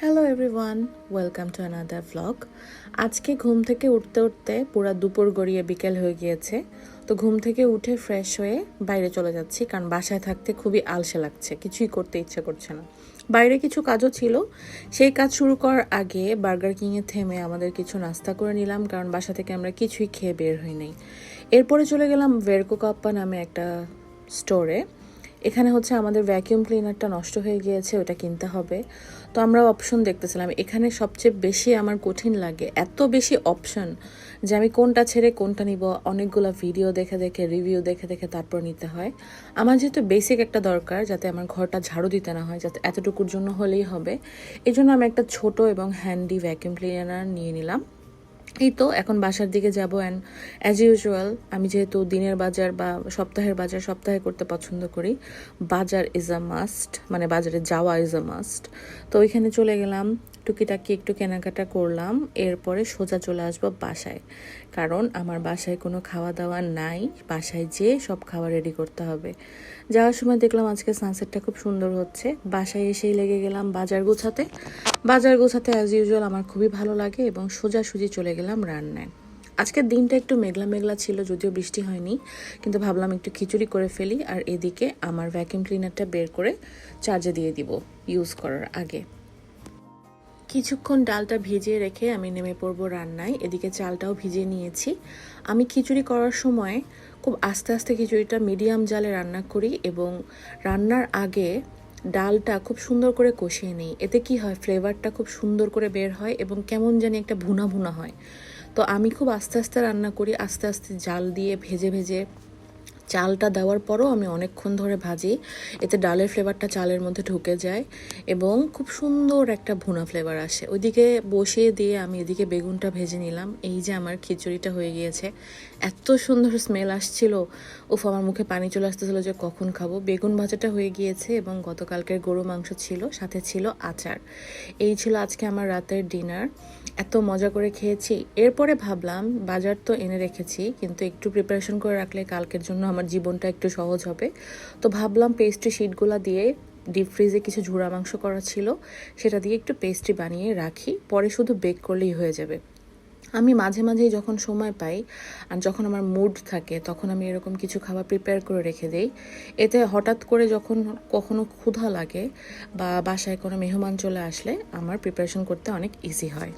Hello everyone welcome to another vlog আজকে ঘুম থেকে উঠতে উঠতে পুরা দুপুর গড়িয়ে বিকেল হয়ে গিয়েছে। তো ঘুম থেকে উঠে ফ্রেশ হয়ে বাইরে চলে যাচ্ছি, কারণ বাসায় থাকতে খুবই আলসে লাগছে, কিছুই করতে ইচ্ছে করছে না। বাইরে কিছু কাজও ছিল। সেই কাজ শুরু করার আগে বার্গার কিংয়ে থেমে আমাদের কিছু নাস্তা করে নিলাম, কারণ বাসা থেকে আমরা কিছুই খেয়ে বের হই নাই। এরপরে চলে গেলাম ভেরকো কাপ্পা নামে একটা স্টোরে এখানে হচ্ছে আমাদের ভ্যাকিউম ক্লিনারটা নষ্ট হয়ে গিয়েছে, ওটা কিনতে হবে। তো আমরা অপশন দেখতেছিলাম, এখানে সবচেয়ে বেশি আমার কঠিন লাগে, এত বেশি অপশন যে আমি কোনটা ছেড়ে কোনটা নিব, অনেকগুলো ভিডিও দেখে দেখে রিভিউ দেখে দেখে তারপর নিতে হয়। আমার যেহেতু বেসিক একটা দরকার, যাতে আমার ঘরটা ঝাড়ু দিতে না হয়, যাতে এতটুকুর জন্য হলেই হবে। এই জন্য আমি একটা ছোট এবং হ্যান্ডি ভ্যাকিউম ক্লিনার নিয়ে নিলাম। এই তো, এখন বাসার দিকে যাব অ্যান্ড অ্যাজ ইউজুয়াল আমি যেহেতু দিনের বাজার বা সপ্তাহের বাজার সপ্তাহে করতে পছন্দ করি, বাজার ইজ আ মাস্ট মানে বাজারে যাওয়া ইজ আ মাস্ট তো ওইখানে চলে গেলাম টুকিটাকি একটু কেনাকাটা করলাম, এরপরে সোজা চলে আসব বাসায়। কারণ আমার বাসায় কোনো খাওয়া দাওয়া নাই, বাসায় যেয়ে সব খাবার রেডি করতে হবে। যাওয়ার সময় দেখলাম আজকে সানসেটটা খুব সুন্দর হচ্ছে। বাসায় এসেই লেগে গেলাম বাজার গোছাতে। বাজার গোছাতে অ্যাজ ইউজুয়াল আমার খুবই ভালো লাগে এবং সোজাসুজি চলে গেলাম রান্নায়। আজকের দিনটা একটু মেঘলা মেঘলা ছিল, যদিও বৃষ্টি হয়নি, কিন্তু ভাবলাম একটু খিচুড়ি করে ফেলি আর এদিকে আমার ভ্যাকিউম ক্লিনারটা বের করে চার্জে দিয়ে দিব ইউজ করার আগে। কিছুক্ষণ ডালটা ভিজিয়ে রেখে আমি নেমে পড়ব রান্নায়। এদিকে চালটাও ভিজিয়ে নিয়েছি। আমি খিচুড়ি করার সময় খুব আস্তে আস্তে খিচুড়িটা মিডিয়াম জালে রান্না করি এবং রান্নার আগে ডালটা খুব সুন্দর করে কষিয়ে নিই। এতে কি হয়, ফ্লেভারটা খুব সুন্দর করে বের হয় এবং কেমন জানি একটা ভুনা ভুনা হয়। তো আমি খুব আস্তে আস্তে রান্না করি, আস্তে আস্তে জাল দিয়ে ভেজে ভেজে চালটা দেওয়ার পরও আমি অনেকক্ষণ ধরে ভাজি। এতে ডালের ফ্লেভারটা চালের মধ্যে ঢুকে যায় এবং খুব সুন্দর একটা ভুনা ফ্লেভার আসে। ওইদিকে বসিয়ে দিয়ে আমি এদিকে বেগুনটা ভেজে নিলাম। এই যে আমার খিচুড়িটা হয়ে গিয়েছে। এত সুন্দর স্মেল আসছিল। উফ, আমার মুখে পানি চলে আসতেছিল যে কখন খাব। বেগুন ভাজাটা হয়ে গিয়েছে এবং গতকালকের গরু মাংস ছিল, সাথে ছিল আচার। এই ছিল আজকে আমার রাতের ডিনার এত মজা করে খেয়েছি। এরপরে ভাবলাম, বাজার তো এনে রেখেছি, কিন্তু একটু প্রিপারেশন করে রাখলে কালকের জন্য আমার জীবনটা একটু সহজ হবে। তো ভাবলাম পেস্ট্রি শিটগুলো দিয়ে ডিপ ফ্রিজে কিছু ঝুড়া মাংস করা ছিল, সেটা দিয়ে একটু পেস্ট্রি বানিয়ে রাখি, পরে শুধু বেক করলেই হয়ে যাবে। আমি মাঝে মাঝেই যখন সময় পাই আর যখন আমার মুড থাকে, তখন আমি এরকম কিছু খাবার প্রিপেয়ার করে রেখে দেই। এতে হঠাৎ করে যখন কখনো ক্ষুধা লাগে বা বাসায় কোনো মেহমান চলে আসলে, আমার প্রিপারেশন করতে অনেক ইজি হয়।